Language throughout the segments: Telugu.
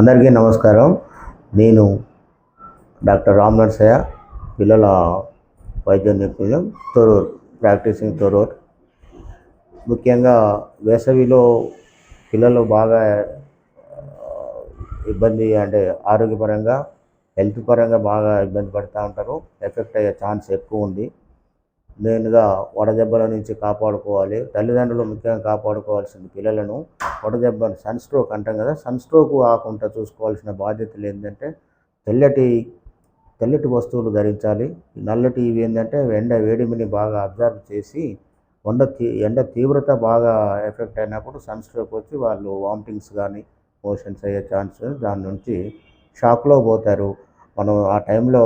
అందరికీ నమస్కారం. నేను డాక్టర్ రామ్ నర్సయ్య పిల్లల వైద్య నిపుణులు తొరూర్ ప్రాక్టీసింగ్ తొరూర్. ముఖ్యంగా వేసవిలో పిల్లలు బాగా ఇబ్బంది అంటే ఆరోగ్యపరంగా హెల్త్ పరంగా బాగా ఇబ్బంది పడుతూ ఉంటారు. ఎఫెక్ట్ అయ్యే ఛాన్స్ ఎక్కువ ఉంది. మెయిన్గా వడదెబ్బల నుంచి కాపాడుకోవాలి. తల్లిదండ్రులు ముఖ్యంగా కాపాడుకోవాల్సింది పిల్లలను. వడదెబ్బను సన్ స్ట్రోక్ అంటాం కదా సన్ స్ట్రోక్ కాకుండా చూసుకోవాల్సిన బాధ్యతలు ఏంటంటే తెల్లటి తెల్లటి వస్తువులు ధరించాలి. నల్లటి ఇవి ఏంటంటే ఎండ వేడిమిని బాగా అబ్జర్వ్ చేసి ఎండ ఎండ తీవ్రత బాగా ఎఫెక్ట్ అయినప్పుడు సన్ స్ట్రోక్ వచ్చి వాళ్ళు వామిటింగ్స్ కానీ మోషన్స్ అయ్యే ఛాన్స్ దాని నుంచి షాక్లో పోతారు. మనం ఆ టైంలో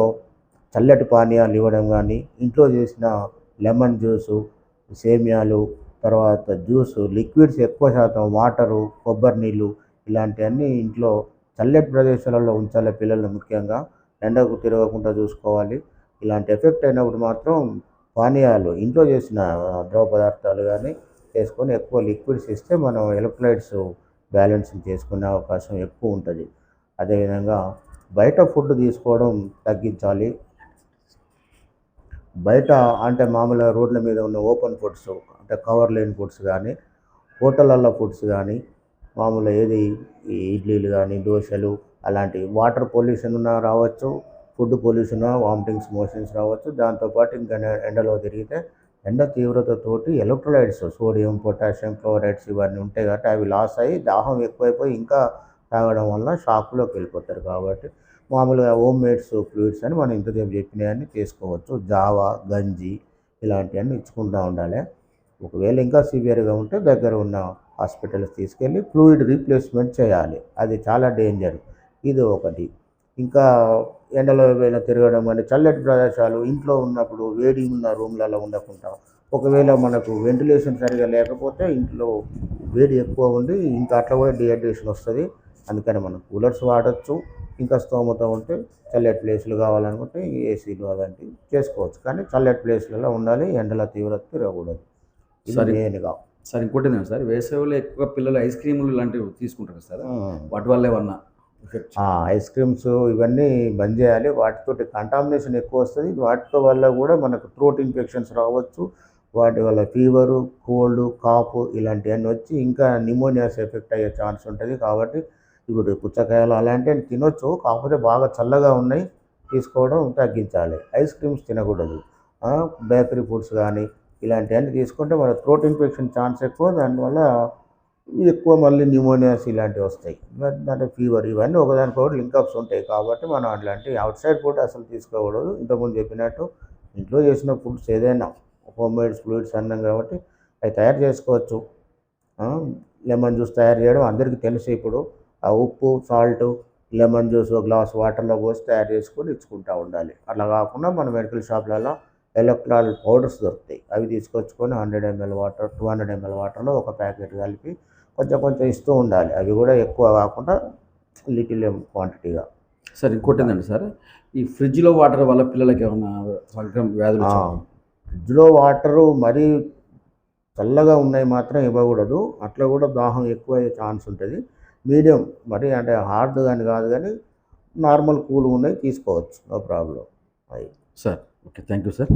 చల్లటి పానీయాలు ఇవ్వడం కానీ ఇంట్లో చేసిన లెమన్ జ్యూసు సేమియాలు తర్వాత జ్యూసు లిక్విడ్స్ ఎక్కువ శాతం వాటరు కొబ్బరి నీళ్ళు ఇలాంటివన్నీ ఇంట్లో చల్లటి ప్రదేశాలలో ఉంచాలి పిల్లలు ముఖ్యంగా. ఎండకు తిరగకుండా చూసుకోవాలి. ఇలాంటి ఎఫెక్ట్ అయినప్పుడు మాత్రం పానీయాలు ఇంట్లో చేసిన ద్రవ పదార్థాలు కానీ చేసుకొని ఎక్కువ లిక్విడ్స్ ఇస్తే మనం ఎలక్ట్రోలైట్స్ బ్యాలెన్సింగ్ చేసుకునే అవకాశం ఎక్కువ ఉంటుంది. అదేవిధంగా బయట ఫుడ్ తీసుకోవడం తగ్గించాలి. బయట అంటే మామూలుగా రోడ్ల మీద ఉన్న ఓపెన్ ఫుడ్స్ అంటే కవర్ లేని ఫుడ్స్ కానీ హోటళ్ళల్లో ఫుడ్స్ కానీ మామూలు ఏది ఈ ఇడ్లీలు కానీ దోశలు అలాంటి వాటర్ పొల్యూషన్ రావచ్చు ఫుడ్ పొల్యూషన్ వామిటింగ్స్ మోషన్స్ రావచ్చు. దాంతోపాటు ఇంకా ఎండలో తిరిగితే ఎండ తీవ్రతతోటి ఎలక్ట్రోలైట్స్ సోడియం పొటాషియం క్లోరైడ్స్ ఇవన్నీ ఉంటాయి కాబట్టి అవి లాస్ అయ్యి దాహం ఎక్కువైపోయి ఇంకా తాగడం వల్ల షాక్లోకి వెళ్ళిపోతారు. కాబట్టి మామూలుగా హోమ్ మేడ్స్ ఫ్లూయిడ్స్ అని మనం ఇంతసేపు చెప్పినవన్నీ చేసుకోవచ్చు. జావా గంజి ఇలాంటివన్నీ ఇచ్చుకుంటూ ఉండాలి. ఒకవేళ ఇంకా సివియర్గా ఉంటే దగ్గర ఉన్న హాస్పిటల్స్ తీసుకెళ్ళి ఫ్లూయిడ్ రీప్లేస్మెంట్ చేయాలి. అది చాలా డేంజర్. ఇది ఒకటి. ఇంకా ఎండలో ఏమైనా తిరగడం కానీ చల్లటి ప్రదేశాలు ఇంట్లో ఉన్నప్పుడు వేడి ఉన్న రూమ్లలో ఉండకుండా ఒకవేళ మనకు వెంటిలేషన్ సరిగా లేకపోతే ఇంట్లో వేడి ఎక్కువ ఉండి ఇంకా అట్లా కూడా డిహైడ్రేషన్ వస్తుంది. అందుకని మనం కూలర్స్ వాడచ్చు. ఇంకా స్తోమత ఉంటే చల్లటి ప్లేస్లు కావాలనుకుంటే ఏసీలు అలాంటివి చేసుకోవచ్చు. కానీ చల్లటి ప్లేస్లలో ఉండాలి ఎండల తీవ్రత తిరగకూడదు. ఇది సరే. మెయిన్గా. సార్ ఇంకోటి ఏంటంటే సార్ వేసవిలో ఎక్కువ పిల్లలు ఐస్ క్రీములు లాంటివి తీసుకుంటారు సార్ వాటి వల్ల ఏమన్నా ఐస్ క్రీమ్స్ ఇవన్నీ బంద్ చేయాలి. వాటితోటి కంటామినేషన్ ఎక్కువ వస్తుంది. వాటితో వల్ల కూడా మనకు థ్రోట్ ఇన్ఫెక్షన్స్ రావచ్చు. వాటి వల్ల ఫీవరు కోల్డ్ కాఫ్ ఇలాంటివన్నీ వచ్చి ఇంకా నిమోనియాస్ ఎఫెక్ట్ అయ్యే ఛాన్స్ ఉంటుంది. కాబట్టి ఇప్పుడు పుచ్చకాయలు అలాంటివి తినొచ్చు కాకపోతే బాగా చల్లగా ఉన్నాయి తీసుకోవడం తగ్గించాలి. ఐస్ క్రీమ్స్ తినకూడదు. బేకరీ ఫుడ్స్ కానీ ఇలాంటివన్నీ తీసుకుంటే మన థ్రోట్ ఇన్ఫెక్షన్ ఛాన్స్ ఎక్కువ దానివల్ల ఎక్కువ మళ్ళీ న్యూమోనియాస్ ఇలాంటివి వస్తాయి. అంటే ఫీవర్ ఇవన్నీ ఒకదానికొకటి లింకప్స్ ఉంటాయి కాబట్టి మనం అట్లాంటి అవుట్ సైడ్ ఫుడ్ అసలు తీసుకోకూడదు. ఇంతకుముందు చెప్పినట్టు ఇంట్లో చేసిన ఫుడ్స్ ఏదైనా హోమ్ మేడ్ ఫ్లూయిడ్స్ అన్నాం కాబట్టి అవి తయారు చేసుకోవచ్చు. లెమన్ జ్యూస్ తయారు చేయడం అందరికీ తెలుసు ఇప్పుడు. ఉప్పు సాల్ట్ లెమన్ జ్యూస్ గ్లాస్ వాటర్లో పోసి తయారు చేసుకొని ఇచ్చుకుంటూ ఉండాలి. అట్లా కాకుండా మన మెడికల్ షాప్లలో ఎలక్ట్రాల్ పౌడర్స్ దొరుకుతాయి. అవి తీసుకొచ్చుకొని hundred ML water two hundred ML వాటర్లో ఒక ప్యాకెట్ కలిపి కొంచెం కొంచెం ఇస్తూ ఉండాలి. అవి కూడా ఎక్కువ కాకుండా లిటిల్ క్వాంటిటీగా. సార్ ఇంకోటి ఏంటంటే సార్ ఈ ఫ్రిడ్జ్లో వాటర్ వల్ల పిల్లలకి ఏమన్నా సంక్రమ వ్యాధులు? ఫ్రిడ్జ్లో వాటరు మరీ చల్లగా ఉన్నాయి మాత్రం ఇవ్వకూడదు. అట్లా కూడా దాహం ఎక్కువ ఛాన్స్ ఉంటుంది. మీడియం మరి అంటే హార్డ్ కానీ కాదు కానీ నార్మల్ కూల్ ఉన్నాయి తీసుకోవచ్చు. No problem. అవి sir okay. Thank you sir.